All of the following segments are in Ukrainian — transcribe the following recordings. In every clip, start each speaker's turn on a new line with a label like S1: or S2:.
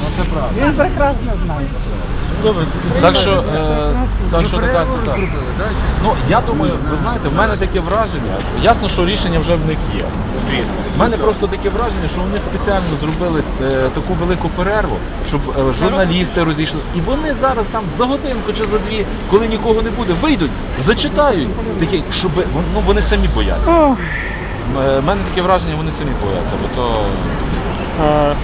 S1: Ну це правда.
S2: Він прекрасно знає.
S1: Добре, так що, е, так що така ситуація. Ну, я думаю, ви знаєте, в мене таке враження, ясно, що рішення вже в них є. У мене просто таке враження, що вони спеціально зробили е, таку велику перерву, щоб е, журналісти розійшли. І вони зараз там за годинку чи за дві, коли нікого не буде, вийдуть, зачитають, такі, щоб ну, вони самі бояться.
S2: Ох,
S1: Е, мене таке враження, вони самі бояться, бо то,
S2: е,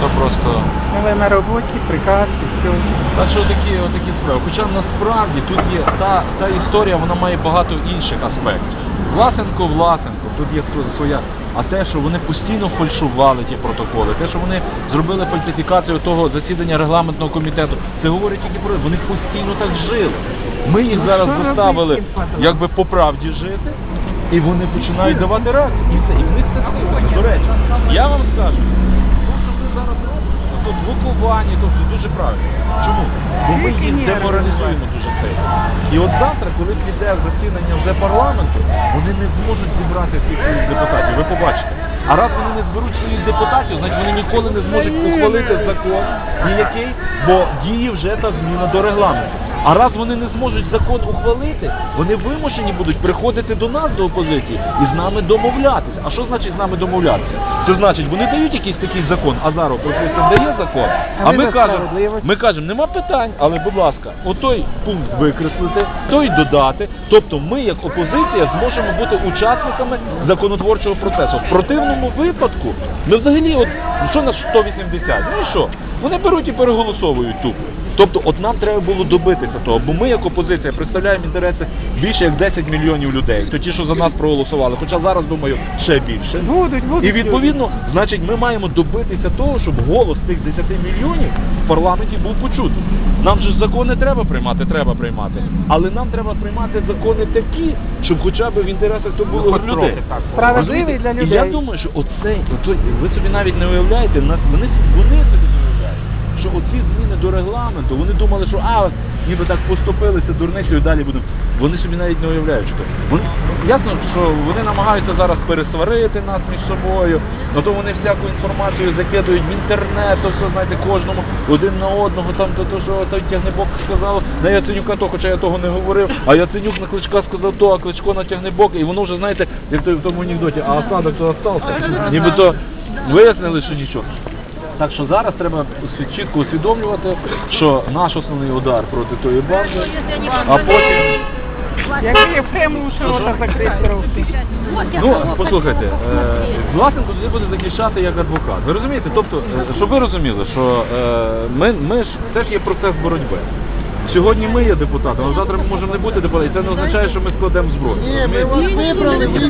S1: то просто.
S2: але на роботі приказ і все.
S1: Так що такі, отакі справи. Хоча насправді тут є та, та історія, вона має багато інших аспектів. Власенко, Власенко, тут є своя. А те, що вони постійно фальшували ті протоколи, те, що вони зробили фальсифікацію того засідання регламентного комітету, це говорить тільки про вони постійно так жили. Ми їх
S2: Ну,
S1: зараз заставили якби по правді жити, і вони починають давати реакцію. І це і в них це. До речі, я вам скажу, зараз робимо, тут блокування, тобто дуже правильно. Чому? Бо ми їх деморалізуємо дуже сильно. І от завтра, коли піде засідання вже парламенту, вони не зможуть зібрати всіх своїх депутатів. Ви побачите. А раз вони не зберуть своїх депутатів, значить вони ніколи не зможуть ухвалити закон ніякий, бо діє вже та зміна до регламенту. А раз вони не зможуть закон ухвалити, вони вимушені будуть приходити до нас до опозиції і з нами домовлятися. А що значить з нами домовлятися? Це значить, вони дають якийсь такий закон, Азаров, припустимо, дає закон, а ми кажемо, ми кажемо, нема питань, але будь ласка, отой пункт викреслити, той додати. Тобто ми, як опозиція, зможемо бути учасниками законотворчого процесу. В противному випадку ми взагалі, от що на 180? Ну і що? Вони беруть і переголосовують тупо. Тобто, от нам треба було добитися того, бо ми як опозиція представляємо інтереси більше як 10 мільйонів людей. То ті, що за нас проголосували, хоча зараз думаю ще більше.
S2: Будуть, будуть.
S1: І відповідно, значить, ми маємо добитися того, щоб голос тих 10 мільйонів в парламенті був почутий. Нам же ж закони треба приймати, треба приймати. Але нам треба приймати закони такі, щоб хоча б в інтересах то було
S2: хоч
S1: людей.
S2: Справедливий для
S1: І я думаю, що оцей, отой, ви собі навіть не уявляєте, нас вони, собі не. Що оці зміни до регламенту, вони думали, що а ніби так поступилися дурницею і далі будуть. Вони собі навіть не уявляють, що. Вони, ясно, що вони намагаються зараз пересварити нас між собою, ну то вони всяку інформацію закидують в інтернет, то все, знаєте, кожному один на одного, там то, то що той тягнебок сказав, на Яценюка то, хоча я того не говорив, а Яценюк на Кличка сказав то, а Кличко на тягнебок, і воно вже, знаєте, як в тому анекдоті, а осадок то остався. Нібито вияснили, що нічого. Так що зараз треба чітко усвідомлювати, що наш основний удар проти тої банди, а потім.
S2: Якби широта закрити.
S1: Ну, послухайте, е, Власенко тоді буде захищати як адвокат. Ви розумієте? Тобто, е, щоб ви розуміли, що е, ми, ми ж це ж є процес боротьби. Сьогодні ми є депутатом, а завтра ми можемо не бути депутатом. І це не означає, що ми складемо зброю.
S3: Ні, ми вас вибрали, ви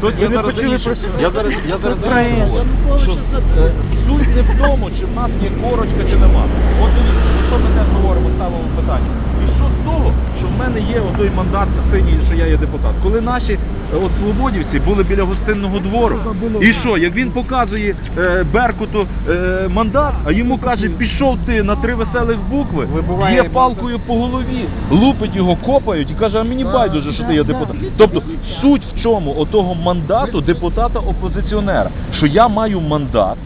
S1: Тут я
S2: не
S1: зараз
S2: почули
S1: інше. Я зараз я зараз
S2: інше.
S1: говорю, що е, суть не в тому, чи в нас є корочка, чи нема. От дивіться, про що ми теж говоримо, ставимо питання. І що з того, що в мене є отой мандат синій, що я є депутат. Коли наші от свободівці були біля гостинного двору, і що, як він показує е, Беркуту е, мандат, а йому каже, пішов ти на три веселих букви, є палкою по голові, лупить його, копають і каже, а мені байдуже, що ти є депутат. Тобто суть в чому отого мандату депутата опозиціонера, що я маю мандат.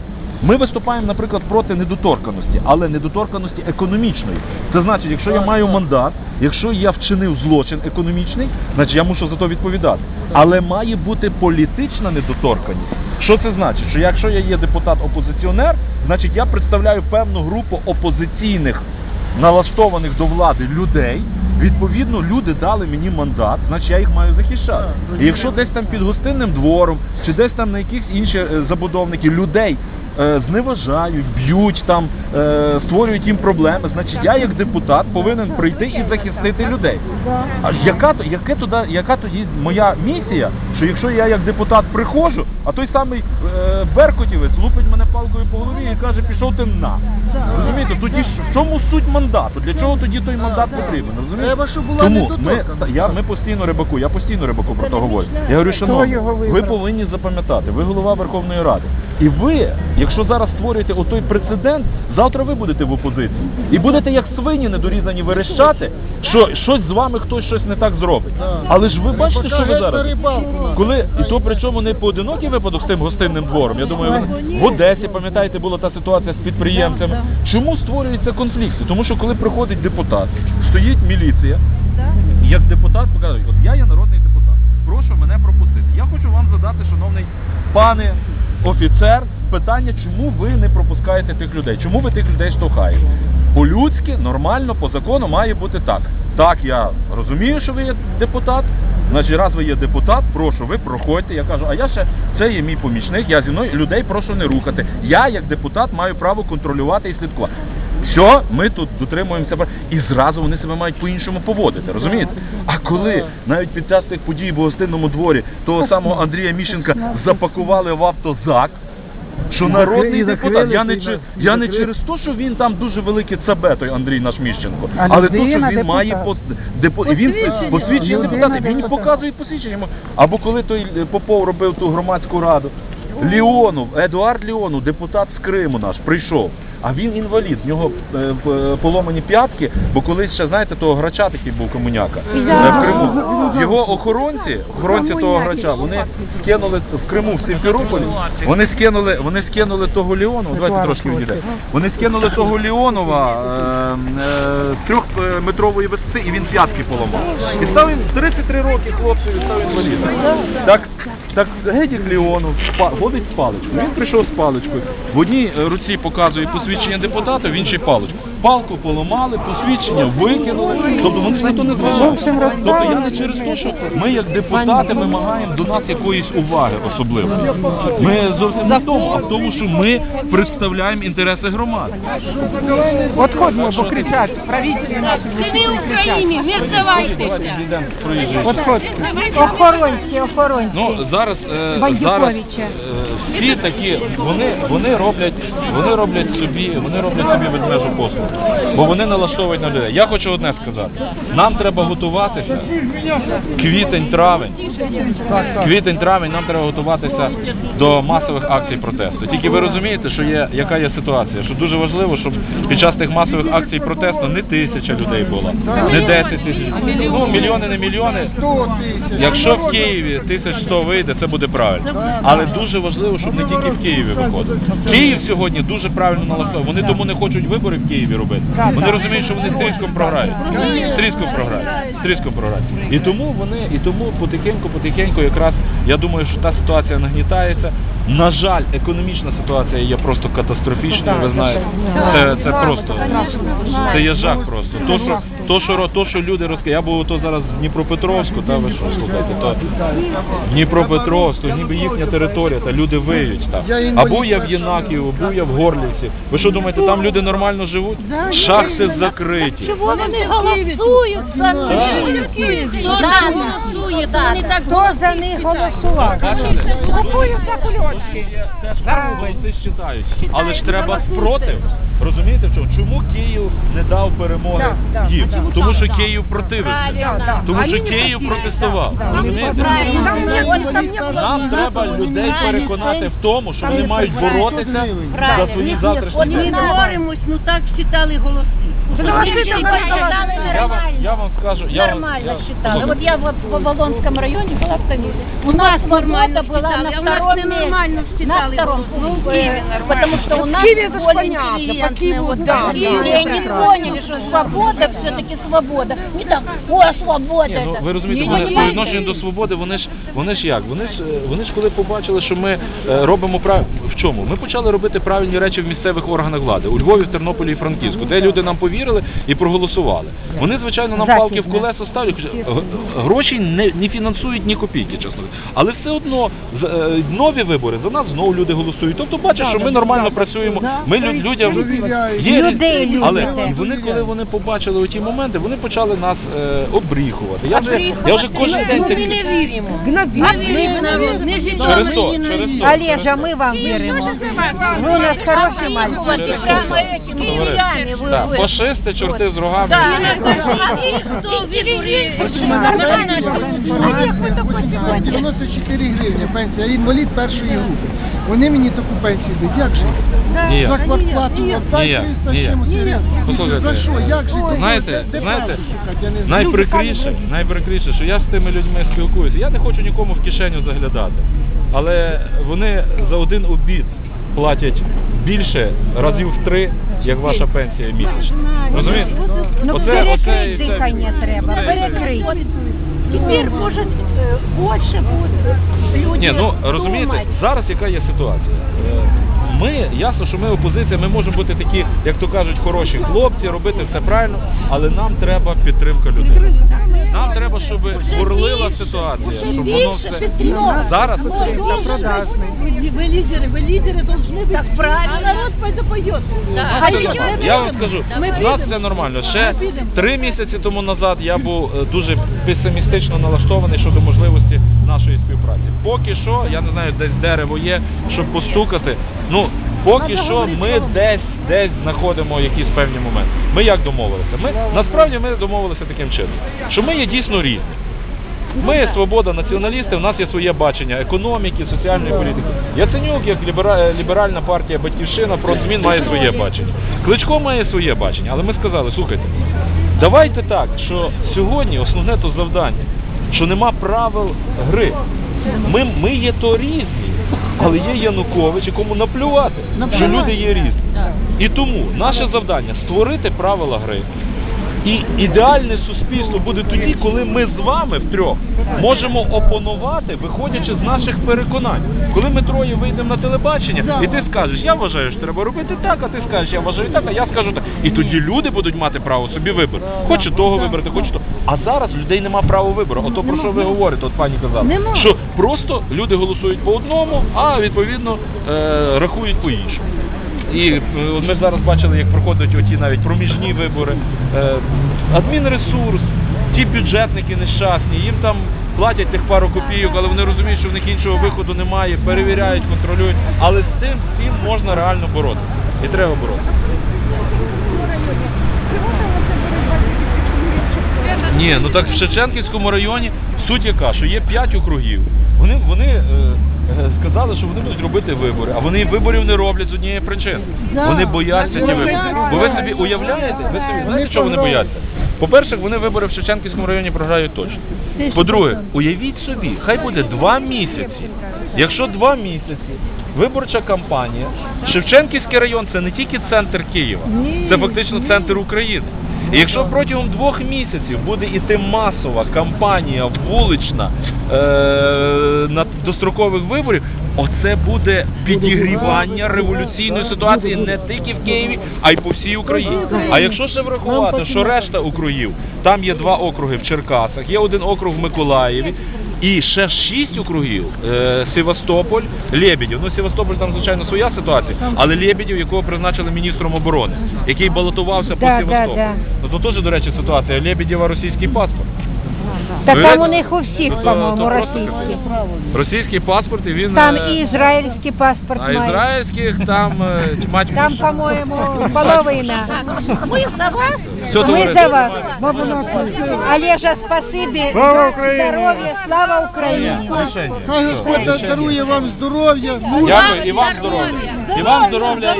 S1: Ми виступаємо, наприклад, проти недоторканості, але недоторканості економічної. Це значить, якщо я маю мандат, якщо я вчинив злочин економічний, значить я мушу за то відповідати. Але має бути політична недоторканість. Що це значить? Що якщо я є депутат-опозиціонер, значить я представляю певну групу опозиційних налаштованих до влади людей. Відповідно, люди дали мені мандат, значить я їх маю захищати. І якщо десь там під гостинним двором, чи десь там на якихось інших е, забудовників людей зневажають, б'ють там, е, створюють їм проблеми, значить я як депутат повинен прийти і захистити людей. А яка то яке туди, яка тоді моя місія? Що якщо я як депутат приходжу, а той самий е, Беркутівець лупить мене палкою по голові і каже, пішов ти на. Розумієте, тоді в чому суть мандату? Для чого тоді той мандат потрібен? Розумієте?
S3: Треба, щоб була
S1: Тому ми, я, ми постійно рибаку, я постійно рибаку про то говорю. Я говорю, шановні,
S2: його
S1: ви повинні запам'ятати, ви голова Верховної Ради. І ви, якщо зараз створюєте отой прецедент, завтра ви будете в опозиції. І будете як свині недорізані верещати, що щось з вами хтось щось не так зробить. Але ж ви бачите, що ви зараз. Коли і то причому не поодинокий випадок з тим гостинним двором. Я думаю, в Одесі, пам'ятаєте, була та ситуація з підприємцями. Чому створюються конфлікти? Тому що коли приходить депутат, стоїть міліція, і як депутат показує, от я є народний депутат. Прошу мене пропустити. Я хочу вам задати, шановний пане офіцер, питання, чому ви не пропускаєте тих людей? Чому ви тих людей штовхаєте? По-людськи, нормально, по закону має бути так. Так, я розумію, що ви є депутат. Значить, раз ви є депутат, прошу, ви проходьте. Я кажу, а я ще це є мій помічник, я зі мною людей прошу не рухати. Я, як депутат, маю право контролювати і слідкувати. Все, ми тут дотримуємося і зразу вони себе мають по-іншому поводити, розумієте? А коли навіть під час тих подій в гостинному дворі того самого Андрія Міщенка запакували в автозак, що народний депутат, я не, чи- я не через те, що він там дуже великий цабе, той Андрій наш Міщенко,
S2: А
S1: але то, що
S2: людина
S1: він
S2: депутат.
S1: має пос- депо- і він
S2: Посвідчення. Людина
S1: депутата, він
S2: депутат.
S1: показує посвідчення. йому. Або коли той е, Попов робив ту громадську раду, Ліонов, Едуард Ліонов, депутат з Криму наш, прийшов. А він інвалід, в нього е, поломані п'ятки, бо колись ще, знаєте, того грача такий був комуняка е, в Криму. Його охоронці, охоронці того грача, вони скинули в Криму в Сімферополі, вони скинули, вони скинули того Леонова, давайте трошки відійде. Вони скинули того Леонова е, е, трьохметрової висоти і він п'ятки поламав. І став він 33 роки хлопцеві, став інвалідом. Так, так Гедік Ліону шпа- паличку. Він прийшов з паличкою. В одній е, руці показує посвідчення депутата, в іншій паличку. Палку поламали, посвідчення викинули. Тобто вони ж на то не зважають. Тобто я не через те, що ми як депутати вимагаємо до нас якоїсь уваги особливо. Ми зовсім не в тому, а в тому, що ми представляємо інтереси громади.
S2: От ходимо, бо кричать, правителі наші
S4: Живи в Україні, не здавайтеся.
S2: От ходьте. Охоронці, охоронці.
S1: Ну зараз, е, зараз е, всі такі, вони, вони роблять, вони роблять собі, вони роблять собі ведмежу послугу, бо вони налаштовують на людей. Я хочу одне сказати: нам треба готуватися. Квітень, травень, квітень, травень, нам треба готуватися до масових акцій протесту. Тільки ви розумієте, що є яка є ситуація, що дуже важливо, щоб під час тих масових акцій протесту не тисяча людей була, не 10 тисяч, ну мільйони, не мільйони. Якщо в Києві 1100 вийде, це буде правильно. Але дуже важливо, щоб не тільки в Києві виходило. Київ сьогодні дуже правильно налаштований. Вони тому не хочуть вибори в Києві робити. Вони розуміють, що вони з тріском програють. З програють. З тріском програють. І тому вони, і тому потихеньку, потихеньку, якраз я думаю, що та ситуація нагнітається. На жаль, економічна ситуація є просто катастрофічною. Ви знаєте, це, це просто це є жах просто. То, що то, що то, що люди розказують, я був то зараз в Дніпропетровську, та ви що слухайте, то Дніпропетровськ, то ніби їхня територія, та люди виють там. А був я в Єнаківу, був я в Горлівці. Ви що думаєте, там люди нормально живуть? Шахти закриті.
S4: Чого вони голосують за них? Хто за голосує? То вони так
S2: за них голосував? Купую за кульочки.
S1: Голоси считають. Але ж треба спротив. Розумієте в чому? Чому Київ не дав перемоги їм? Тому що Київ противився. Тому що Київ протестував. Розумієте? Нам треба людей переконати в тому, що вони мають боротися за свої завтрашні
S4: ми боремось, ну так считали голоси.
S2: Ну,
S4: Ми
S2: голоси
S4: всі
S2: там
S4: посчитали
S1: Я вам,
S4: нормально.
S1: я вам скажу, я вам,
S4: Нормально
S1: я-
S4: считали.
S1: Слухайте,
S4: Вот я вот по Волонском районе была в комиссии. У нас свобода была на втором месте. На втором. Ну, в Киеве Потому что у нас
S2: В Киеве это ж
S4: более
S2: понятно, по
S4: интеллигентные.
S2: Киеву,
S4: Вот
S2: да,
S4: в Киеве
S2: да,
S4: они
S2: да.
S4: поняли, что свобода все-таки свобода. Не так, о, свобода
S1: Ні, ну
S4: это.
S1: ви розумієте,
S4: Не
S1: вони по
S4: понимаете?
S1: відношенню до свободи, вони ж вони ж як? Вони ж е, вони ж коли побачили, що ми е, робимо прав... в чому? Ми почали робити правильні речі в місцевих органах влади у Львові, в Тернополі і Франківську, де люди нам повірили і проголосували. Вони звичайно нам палки в колеса ставлять. Гроші не, не фінансують ні копійки, чесно. Але все одно е, нові вибори за нас знову люди голосують. Тобто бачать, що ми нормально працюємо. Ми лю- людям є але вони, коли вони побачили оті моменти, вони почали нас е, обріхувати. Я вже я вже кожен день
S4: ми не віримо. Ми віримо народ, не
S1: Через то, через то.
S2: Олежа, ми вам віримо. Ви у нас хороші мальчики.
S4: Прямо
S1: так, фашисти, чорти з рогами.
S5: Це 94 гривні пенсія, інвалід першої групи. Вони мені таку пенсію дають. Як жити? За квартплату отдай
S1: Ніяк,
S5: 300 чимось За що? Як жити?
S1: знаєте, знаєте. Найприкріше, найприкріше, що я з тими людьми спілкуюся. Я не хочу нікому в кишеню заглядати. Але вони за один обід платять більше разів в три, як ваша пенсія місячна. Розумієте?
S6: Ну,
S1: Оце-
S6: перекрить
S1: оце і це.
S6: дихання треба,
S1: Оце і це.
S6: перекрить. Теперь, может, э, больше будет люди
S1: Ні, ну розумієте,
S6: думать.
S1: зараз яка є ситуація? Е, Ми, ясно, що ми опозиція, ми можемо бути такі, як то кажуть, хороші хлопці, робити все правильно, але нам треба підтримка людей. Нам треба, щоб ситуація, щоб воно все зараз.
S4: Вы лидеры, вы лидеры должны быть.
S6: Так правильно.
S4: А народ пойдет поет.
S6: А
S1: Все
S6: чого
S1: нормально.
S6: ми
S1: Я
S6: будемо?
S1: вам скажу,
S4: Ми
S1: у нас
S4: підемо.
S1: все нормально. Ще
S4: Ми підемо.
S1: три місяці тому назад я був е, дуже песимістично налаштований щодо можливості нашої співпраці. Поки що, я не знаю, десь дерево є, щоб постукати. Ну, поки що ми десь десь знаходимо якісь певні моменти. Ми як домовилися? Ми насправді ми домовилися таким чином, що ми є дійсно різні. Ми свобода націоналісти, у нас є своє бачення економіки, соціальної політики. Яценюк, як ліберальна партія Батьківщина, проти змін має своє бачення. Кличко має своє бачення, але ми сказали, слухайте, давайте так, що сьогодні основне то завдання, що нема правил гри. Ми, ми є то різні, але є Янукович, якому наплювати, що люди є різні. І тому наше завдання створити правила гри. І ідеальне суспільство буде тоді, коли ми з вами втрьох можемо опонувати, виходячи з наших переконань. Коли ми троє вийдемо на телебачення, і ти скажеш, я вважаю, що треба робити так, а ти скажеш, я вважаю так, а я скажу так. І тоді люди будуть мати право собі вибору. Хоче того вибрати, хоче того. А зараз людей нема права вибору. Ото про що ви говорите, от пані казала.
S4: Нема.
S1: Що просто люди голосують по одному, а відповідно е, рахують по іншому. І е, ми зараз бачили, як проходять оті навіть проміжні вибори. Е, адмінресурс, ті бюджетники нещасні, їм там платять тих пару копійок, але вони розуміють, що в них іншого виходу немає, перевіряють, контролюють. Але з цим всім можна реально боротися. І треба боротися. Ні, ну так в Шевченківському районі суть яка, що є п'ять округів. Вони, вони е, сказали, що вони будуть робити вибори, а вони виборів не роблять з однієї причини. Вони бояться ті вибори. Бо ви собі уявляєте, ви собі знаєте, що вони бояться? По-перше, вони вибори в Шевченківському районі програють точно. По-друге, уявіть собі, хай буде два місяці. Якщо два місяці виборча кампанія, Шевченківський район це не тільки центр Києва, це фактично центр України. І якщо протягом двох місяців буде іти масова кампанія вулична е, на дострокових виборів, оце буде підігрівання революційної ситуації не тільки в Києві, а й по всій Україні. А якщо ще врахувати, що решта округів, там є два округи в Черкасах, є один округ в Миколаєві. І ще шість округів е, Севастополь, Лебедів. Ну, Севастополь там, звичайно, своя ситуація, але Лебедів, якого призначили міністром оборони, який балотувався по Севастополю. Ну то теж, до речі, ситуація. Лебедєва російський паспорт.
S6: Так
S1: Ви
S6: там
S1: знаєте,
S6: у них у всіх,
S1: то- то
S6: по-моєму,
S1: просто
S6: російські.
S1: Російський паспорт, і він.
S6: Там
S1: е,
S6: і ізраїльський паспорт
S1: а
S6: мають.
S1: ізраїльських там е, мать
S6: Там,
S1: Божа.
S6: по-моєму, половина.
S4: Мы за вас.
S1: Все,
S6: Ми
S1: товариство.
S6: за вас. Олежа, спасибі.
S5: Слава Україні!
S6: Здоров'я, слава Україні.
S1: Рішення.
S5: Хай
S1: Все,
S5: Господь
S1: рішення.
S5: дарує вам здоров'я, мудрості.
S1: Дякую, і вам здоров'я. І вам здоров'я і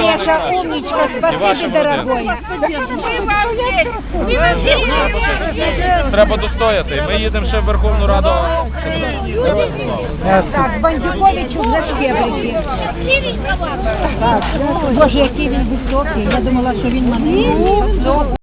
S6: Олежа, умничка,
S1: І вашим
S6: спасибі,
S1: родинам.
S6: дорогой.
S4: Мы вам верим. Мы вам верим.
S1: Треба достояти. Ми їдемо ще в Верховну Раду.
S6: Так, Бандюковичу за щебрики. Боже, який він високий. Я думала, що він маленький.